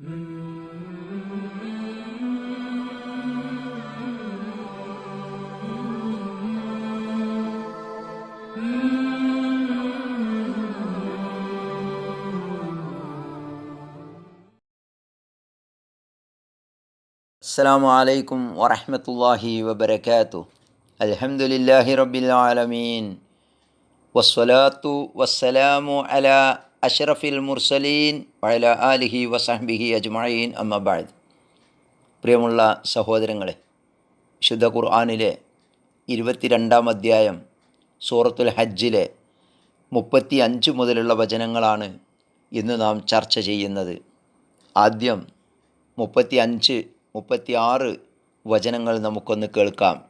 السلام عليكم ورحمة الله وبركاته. الحمد لله رب العالمين. والصلاة والسلام على അഷറഫിൽ മുർസലീൻ വയല ആലിഹി വസഹബിഹി അജ്മീൻ അമ്മബാദ് പ്രിയമുള്ള സഹോദരങ്ങളെ ശുദ്ധ ഖുർആാനിലെ ഇരുപത്തിരണ്ടാം അധ്യായം സൂറത്തുൽ ഹജ്ജിലെ മുപ്പത്തി അഞ്ച് മുതലുള്ള വചനങ്ങളാണ് ഇന്ന് നാം ചർച്ച ചെയ്യുന്നത്. ആദ്യം മുപ്പത്തി അഞ്ച് മുപ്പത്തി ആറ് വചനങ്ങൾ നമുക്കൊന്ന് കേൾക്കാം.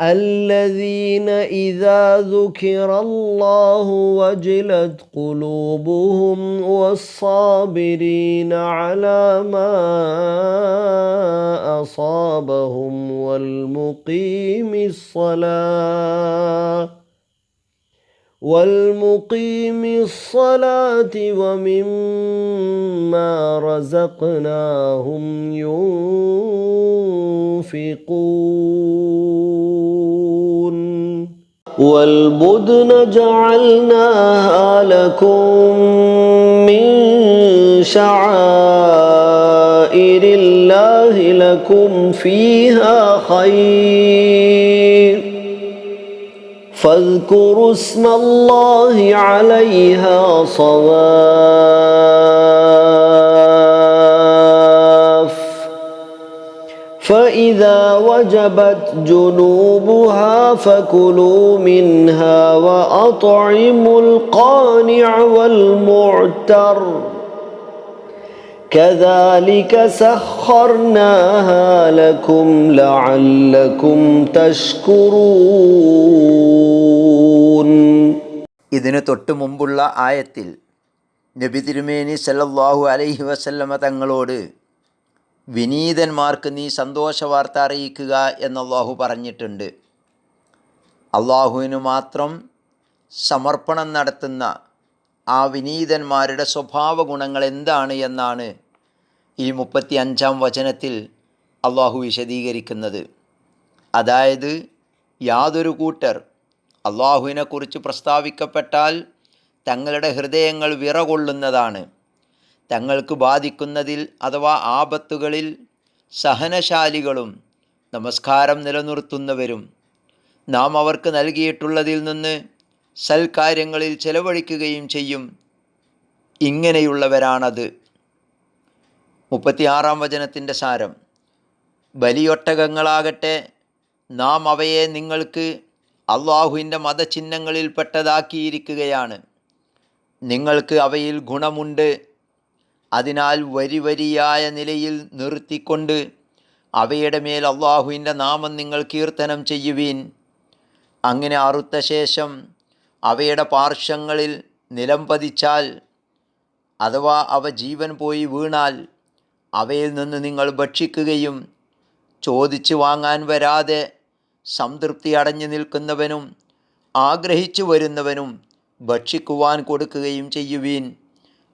الذين إذا ذكر الله وجلت قلوبهم والصابرين على ما أصابهم والمقيم الصلاة والمقيم الصلاة ومما رزقناهم ينفقون. والبدن جعلناها لكم من شعائر الله لكم فيها خير. فاذكروا اسم الله عليها صواف. فإذا وجبت جنوبها فكلوا منها وأطعموا القانع والمعتر. كذلك سخرناها لكم لعلكم تشكرون. ഇതിന് തൊട്ട് മുമ്പുള്ള ആയത്തിൽ നബി തിരുമേനി സല്ലല്ലാഹു അലൈഹി വസല്ലമ തങ്ങളോട് വിനീതന്മാർക്ക് നീ സന്തോഷ വാർത്ത അറിയിക്കുക എന്നല്ലാഹു പറഞ്ഞിട്ടുണ്ട്. അള്ളാഹുവിന് മാത്രം സമർപ്പണം നടത്തുന്ന ആ വിനീതന്മാരുടെ സ്വഭാവ ഗുണങ്ങൾ എന്താണ് എന്നാണ് ഈ മുപ്പത്തി അഞ്ചാം വചനത്തിൽ അള്ളാഹു വിശദീകരിക്കുന്നത്. അതായത് യാതൊരു കൂട്ടർ അള്ളാഹുവിനെക്കുറിച്ച് പ്രസ്താവിക്കപ്പെട്ടാൽ തങ്ങളുടെ ഹൃദയങ്ങൾ വിറകൊള്ളുന്നതാണ്. തങ്ങൾക്ക് ബാധിക്കുന്നതിൽ അഥവാ ആപത്തുകളിൽ സഹനശാലികളും നമസ്കാരം നിലനിർത്തുന്നവരും നാം അവർക്ക് നൽകിയിട്ടുള്ളതിൽ നിന്ന് സൽക്കാര്യങ്ങളിൽ ചെലവഴിക്കുകയും ചെയ്യും. ഇങ്ങനെയുള്ളവരാണത്. മുപ്പത്തിയാറാം വചനത്തിന്റെ സാരം. ബലിയൊട്ടകങ്ങളാകട്ടെ നാം അവയെ നിങ്ങൾക്ക് അള്ളാഹുവിന്റെ മതചിഹ്നങ്ങളിൽ പെട്ടതാക്കിയിരിക്കുകയാണ് നിങ്ങൾക്ക് അവയിൽ ഗുണമുണ്ട്. അതിനാൽ വരി വരിയായ നിലയിൽ നിർത്തിക്കൊണ്ട് അവയുടെ മേൽ അള്ളാഹുവിന്റെ നാമം നിങ്ങൾ കീർത്തനം ചെയ്യുവീൻ. അങ്ങനെ അറുത്ത ശേഷം അവയുടെ പാർശ്വങ്ങളിൽ നിലം പതിച്ചാൽ അഥവാ അവ ജീവൻ പോയി വീണാൽ അവയിൽ നിന്ന് നിങ്ങൾ ഭക്ഷിക്കുകയും ചോദിച്ചു വാങ്ങാൻ വരാതെ സംതൃപ്തി അടഞ്ഞു നിൽക്കുന്നവനും ആഗ്രഹിച്ചു വരുന്നവനും ഭക്ഷിക്കുവാൻ കൊടുക്കുകയും ചെയ്യുവീൻ.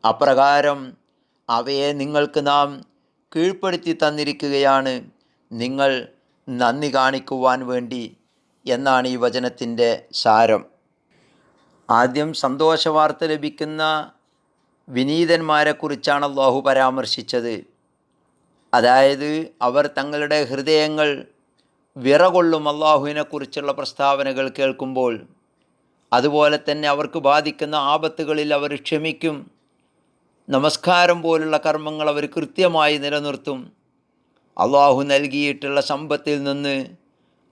അപ്രകാരം അവയെ നിങ്ങൾക്ക് നാം കീഴ്പ്പെടുത്തി തന്നിരിക്കുകയാണ്. നിങ്ങൾ നന്ദി കാണിക്കുവാൻ വേണ്ടി എന്നാണ് ഈ വചനത്തിന്റെ സാരം. ആദ്യം സന്തോഷവാർത്ത ലഭിക്കുന്ന വിനീതന്മാരെക്കുറിച്ചാണ് അള്ളാഹു പരാമർശിച്ചത്. അതായത് അവർ തങ്ങളുടെ ഹൃദയങ്ങൾ വിറകൊള്ളും അള്ളാഹുവിനെക്കുറിച്ചുള്ള പ്രസ്താവനകൾ കേൾക്കുമ്പോൾ അതുപോലെ തന്നെ അവർക്ക് ബാധിക്കുന്ന ആപത്തുകളിൽ അവർ ക്ഷമിക്കും. നമസ്കാരം പോലുള്ള കർമ്മങ്ങൾ അവർ കൃത്യമായി നിലനിർത്തും. അള്ളാഹു നൽകിയിട്ടുള്ള സമ്പത്തിൽ നിന്ന്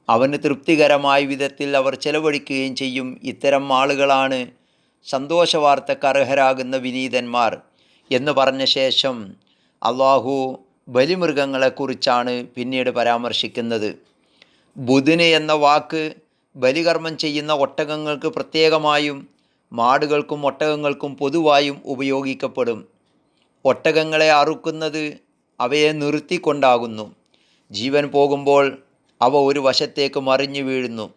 അവന് തൃപ്തികരമായ വിധത്തിൽ അവർ ചെലവഴിക്കുകയും ചെയ്യും. ഇത്തരം ആളുകളാണ് സന്തോഷവാർത്തക്ക് അർഹരാകുന്ന വിനീതന്മാർ എന്ന് പറഞ്ഞ ശേഷം അള്ളാഹു ബലിമൃഗങ്ങളെക്കുറിച്ചാണ് പിന്നീട് പരാമർശിക്കുന്നത്. ബുധിന് എന്ന വാക്ക് ബലികർമ്മം ചെയ്യുന്ന ഒട്ടകങ്ങൾക്ക് പ്രത്യേകമായും മാടുകൾക്കും ഒട്ടകങ്ങൾക്കും പൊതുവായും ഉപയോഗിക്കപ്പെടും. ഒട്ടകങ്ങളെ അറുക്കുന്നത് അവയെ നിർത്തിക്കൊണ്ടാകുന്നു. ജീവൻ പോകുമ്പോൾ അവ ഒരു വശത്തേക്ക് മറിഞ്ഞു വീഴുന്നു.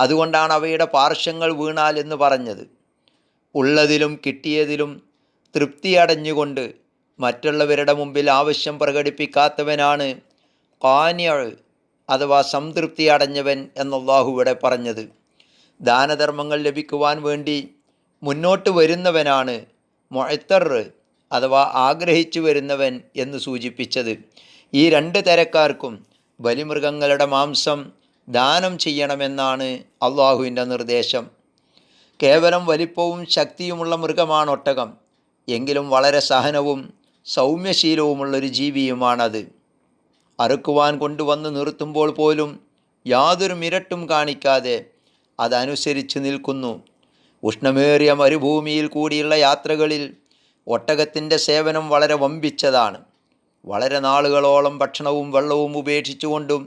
അതുകൊണ്ടാണ് അവയുടെ പാർശ്വങ്ങൾ വീണാൽ എന്ന് പറഞ്ഞത്. ഉള്ളതിലും കിട്ടിയതിലും തൃപ്തിയടഞ്ഞുകൊണ്ട് മറ്റുള്ളവരുടെ മുമ്പിൽ ആവശ്യം പ്രകടിപ്പിക്കാത്തവനാണ് കാന്യൾ അഥവാ സംതൃപ്തി അടഞ്ഞവൻ എന്നുള്ളാഹുവിടെ പറഞ്ഞത്. ദാനധർമ്മങ്ങൾ ലഭിക്കുവാൻ വേണ്ടി മുന്നോട്ട് വരുന്നവനാണ് മൊഴത്തർ അഥവാ ആഗ്രഹിച്ചു വരുന്നവൻ എന്ന് സൂചിപ്പിച്ചത്. ഈ രണ്ട് തരക്കാർക്കും ബലിമൃഗങ്ങളുടെ മാംസം ദാനം ചെയ്യണമെന്നാണ് അള്ളാഹുവിന്റെ നിർദ്ദേശം. കേവലം വലിപ്പവും ശക്തിയുമുള്ള മൃഗമാണ് ഒട്ടകം എങ്കിലും വളരെ സഹനവും സൗമ്യശീലവുമുള്ളൊരു ജീവിയുമാണത്. അറുക്കുവാൻ കൊണ്ടുവന്ന് നിർത്തുമ്പോൾ പോലും യാതൊരു മിരട്ടും കാണിക്കാതെ അതനുസരിച്ച് നിൽക്കുന്നു. ഉഷ്ണമേറിയ മരുഭൂമിയിൽ കൂടിയുള്ള യാത്രകളിൽ ഒട്ടകത്തിന്റെ സേവനം വളരെ വമ്പിച്ചതാണ്. വളരെ നാളുകളോളം ഭക്ഷണവും വെള്ളവും ഉപേക്ഷിച്ചുകൊണ്ടും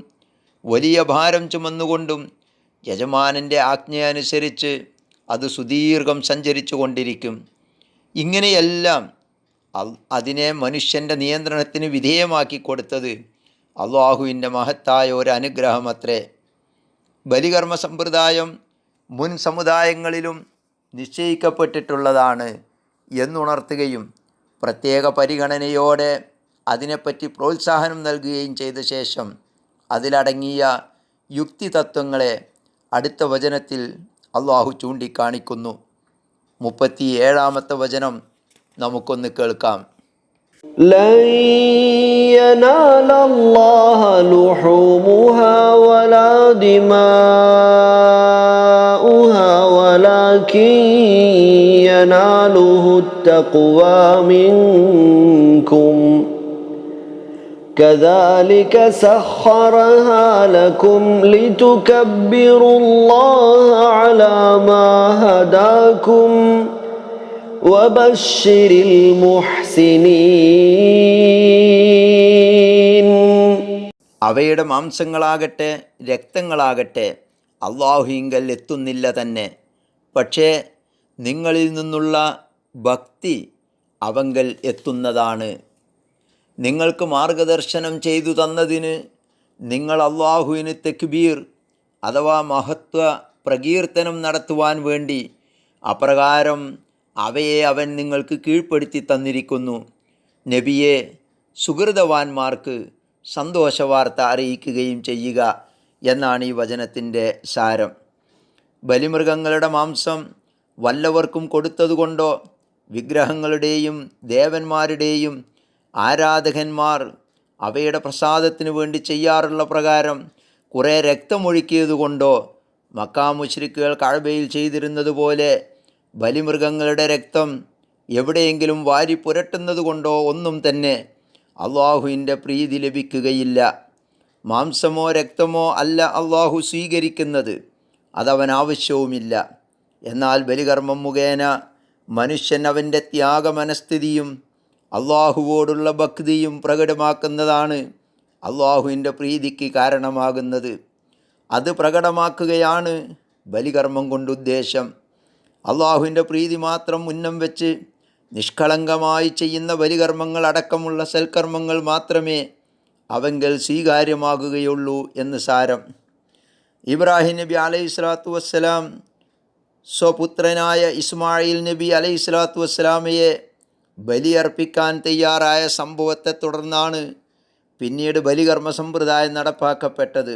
വലിയ ഭാരം ചുമന്നുകൊണ്ടും യജമാനന്റെ ആജ്ഞയനുസരിച്ച് അത് സുദീർഘം സഞ്ചരിച്ചു കൊണ്ടിരിക്കും ഇങ്ങനെയെല്ലാം അതിനെ മനുഷ്യന്റെ നിയന്ത്രണത്തിന് വിധേയമാക്കി കൊടുത്തത് അള്ളാഹുവിന്റെ മഹത്തായ ഒരു അനുഗ്രഹമത്രേ. ബലികർമ്മ സമ്പ്രദായം മുൻ സമുദായങ്ങളിലും നിശ്ചയിക്കപ്പെട്ടിട്ടുള്ളതാണ് എന്നുണർത്തുകയും പ്രത്യേക പരിഗണനയോടെ അതിനെപ്പറ്റി പ്രോത്സാഹനം നൽകുകയും ചെയ്ത ശേഷം അതിലടങ്ങിയ യുക്തിതത്വങ്ങളെ അടുത്ത വചനത്തിൽ അള്ളാഹു ചൂണ്ടിക്കാണിക്കുന്നു. മുപ്പത്തി ഏഴാമത്തെ വചനം നമുക്കൊന്ന് കേൾക്കാം. لن ينال الله لحومها ولا دماؤها ولكن يناله التقوى منكم. كذلك سخرها لكم لتكبروا الله على ما هداكم. وبشر المحسنين അവയുടെ മാംസങ്ങളാകട്ടെ രക്തങ്ങളാകട്ടെ അള്ളാഹുയിങ്കൽ എത്തുന്നില്ല തന്നെ പക്ഷേ നിങ്ങളിൽ നിന്നുള്ള ഭക്തി അവങ്കൽ എത്തുന്നതാണ് നിങ്ങൾക്ക് മാർഗദർശനം ചെയ്തു തന്നതിന് നിങ്ങൾ അള്ളാഹുവിന് തെക്ബീർ അഥവാ മഹത്വ പ്രകീർത്തനം നടത്തുവാൻ വേണ്ടി അപ്രകാരം അവയെ അവൻ നിങ്ങൾക്ക് കീഴ്പ്പെടുത്തി തന്നിരിക്കുന്നു. നബിയെ സുഹൃതവാന്മാർക്ക് സന്തോഷവാർത്ത അറിയിക്കുകയും ചെയ്യുക എന്നാണ് ഈ വചനത്തിന്റെ സാരം. ബലിമൃഗങ്ങളുടെ മാംസം വല്ലവർക്കും കൊടുത്തതുകൊണ്ടോ? വിഗ്രഹങ്ങളുടെയും ദേവന്മാരുടെയും ആരാധകന്മാർ അവയുടെ പ്രസാദത്തിനു വേണ്ടി ചെയ്യാറുള്ള പ്രകാരം കുറേ രക്തമൊഴുക്കിയതുകൊണ്ടോ? മക്കാമുശ്രിക്കുകൾ കഴബയിൽ ചെയ്തിരുന്നത് പോലെ ബലിമൃഗങ്ങളുടെ രക്തം എവിടെയെങ്കിലും വാരി പുരട്ടുന്നതുകൊണ്ടോ ഒന്നും തന്നെ അള്ളാഹുവിന്റെ പ്രീതി ലഭിക്കുകയില്ല. മാംസമോ രക്തമോ അല്ല അള്ളാഹു സ്വീകരിക്കുന്നത്. അതവൻ ആവശ്യവുമില്ല. എന്നാൽ ബലികർമ്മം മുഖേന മനുഷ്യൻ അവന്റെ ത്യാഗമനസ്ഥിതിയും അള്ളാഹുവോടുള്ള ഭക്തിയും പ്രകടമാക്കുന്നതാണ് അള്ളാഹുവിന്റെ പ്രീതിക്ക് കാരണമാകുന്നത്. അത് പ്രകടമാക്കുകയാണ് ബലികർമ്മം കൊണ്ട് ഉദ്ദേശം. അള്ളാഹുവിന്റെ പ്രീതി മാത്രം ഉന്നം വെച്ച് നിഷ്കളങ്കമായി ചെയ്യുന്ന ബലികർമ്മങ്ങൾ അടക്കമുള്ള സൽക്കർമ്മങ്ങൾ മാത്രമേ അവങ്കൽ സ്വീകാര്യമാകുകയുള്ളൂ എന്ന് സാരം. ഇബ്രാഹിം നബി അലൈഹി സ്വലാത്തു വസ്സലാം സ്വപുത്രനായ ഇസ്മായിൽ നബി അലൈഹി സ്വലാത്തു വസ്സലാമയെ ബലിയർപ്പിക്കാൻ തയ്യാറായ സംഭവത്തെ തുടർന്നാണ് പിന്നീട് ബലികർമ്മ സമ്പ്രദായം നടപ്പാക്കപ്പെട്ടത്.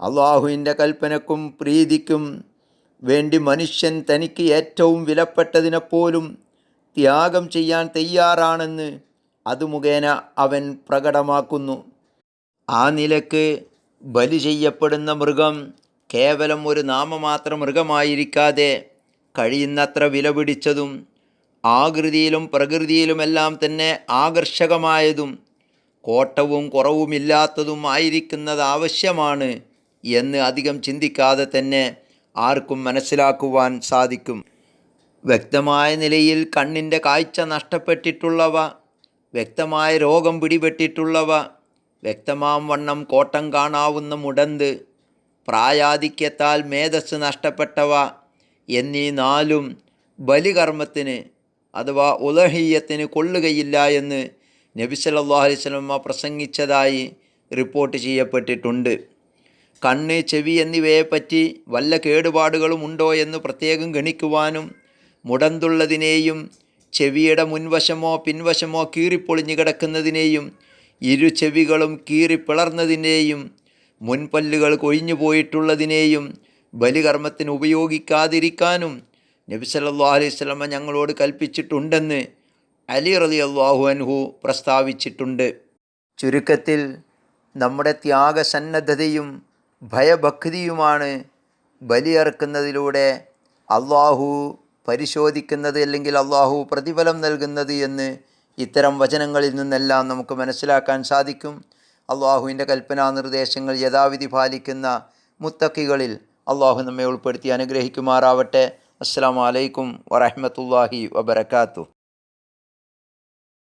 അള്ളാഹുവിന്റെ കൽപ്പനക്കും പ്രീതിക്കും വേണ്ടി മനുഷ്യൻ തനിക്ക് ഏറ്റവും വിലപ്പെട്ടതിനെപ്പോലും ത്യാഗം ചെയ്യാൻ തയ്യാറാണെന്ന് അത് മുഖേന അവൻ പ്രകടമാക്കുന്നു. ആ നിലയ്ക്ക് ബലി ചെയ്യപ്പെടുന്ന മൃഗം കേവലം ഒരു നാമമാത്ര മൃഗമായിരിക്കാതെ കഴിയുന്നത്ര വിലപിടിച്ചതും ആകൃതിയിലും പ്രകൃതിയിലുമെല്ലാം തന്നെ ആകർഷകമായതും കോട്ടവും കുറവുമില്ലാത്തതും ആയിരിക്കുന്നത് ആവശ്യമാണ് എന്ന് അധികം ചിന്തിക്കാതെ തന്നെ ആർക്കും മനസ്സിലാക്കുവാൻ സാധിക്കും. വ്യക്തമായ നിലയിൽ കണ്ണിന്റെ കാഴ്ച നഷ്ടപ്പെട്ടിട്ടുള്ളവ വ്യക്തമായ രോഗം പിടിപെട്ടിട്ടുള്ളവ വ്യക്തമാം വണ്ണം കോട്ടം കാണാവുന്ന മുടന്ത് പ്രായാധിക്യത്താൽ മേധസ് നഷ്ടപ്പെട്ടവ എന്നീ നാലും ബലികർമ്മത്തിന് അഥവാ ഉലഹീയത്തിന് കൊള്ളുകയില്ല എന്ന് നബി വസല്ലമ പ്രസംഗിച്ചതായി റിപ്പോർട്ട് ചെയ്യപ്പെട്ടിട്ടുണ്ട്. കണ്ണ് ചെവി എന്നിവയെപ്പറ്റി വല്ല കേടുപാടുകളും ഉണ്ടോ എന്ന് പ്രത്യേകം ഗണിക്കുവാനും മുടന്തുള്ളതിനെയും ചെവിയുടെ മുൻവശമോ പിൻവശമോ കീറിപ്പൊളിഞ്ഞു കിടക്കുന്നതിനെയും ഇരു ചെവികളും കീറിപ്പിളർന്നതിനെയും മുൻപല്ലുകൾ കൊഴിഞ്ഞു പോയിട്ടുള്ളതിനെയും ബലികർമ്മത്തിന് ഉപയോഗിക്കാതിരിക്കാനും നബി വസല്ലമ ഞങ്ങളോട് കൽപ്പിച്ചിട്ടുണ്ടെന്ന് അലി റലി അള്ളാഹു അൻഹു പ്രസ്താവിച്ചിട്ടുണ്ട്. ചുരുക്കത്തിൽ നമ്മുടെ ത്യാഗസന്നദ്ധതയും ഭയഭക്തിയുമാണ് ബലിയറുക്കുന്നതിലൂടെ അള്ളാഹു പരിശോധിക്കുന്നത് അല്ലെങ്കിൽ അള്ളാഹു പ്രതിഫലം നൽകുന്നത് എന്ന് ഇത്തരം വചനങ്ങളിൽ നിന്നെല്ലാം നമുക്ക് മനസ്സിലാക്കാൻ സാധിക്കും. അള്ളാഹുവിന്റെ കൽപ്പനാ നിർദ്ദേശങ്ങൾ യഥാവിധി പാലിക്കുന്ന മുത്തക്കികളിൽ അള്ളാഹു നമ്മെ ഉൾപ്പെടുത്തി അനുഗ്രഹിക്കുമാറാവട്ടെ. അസ്സാം വലൈക്കും വറഹമത്തല്ലാഹി വബർക്കാത്തു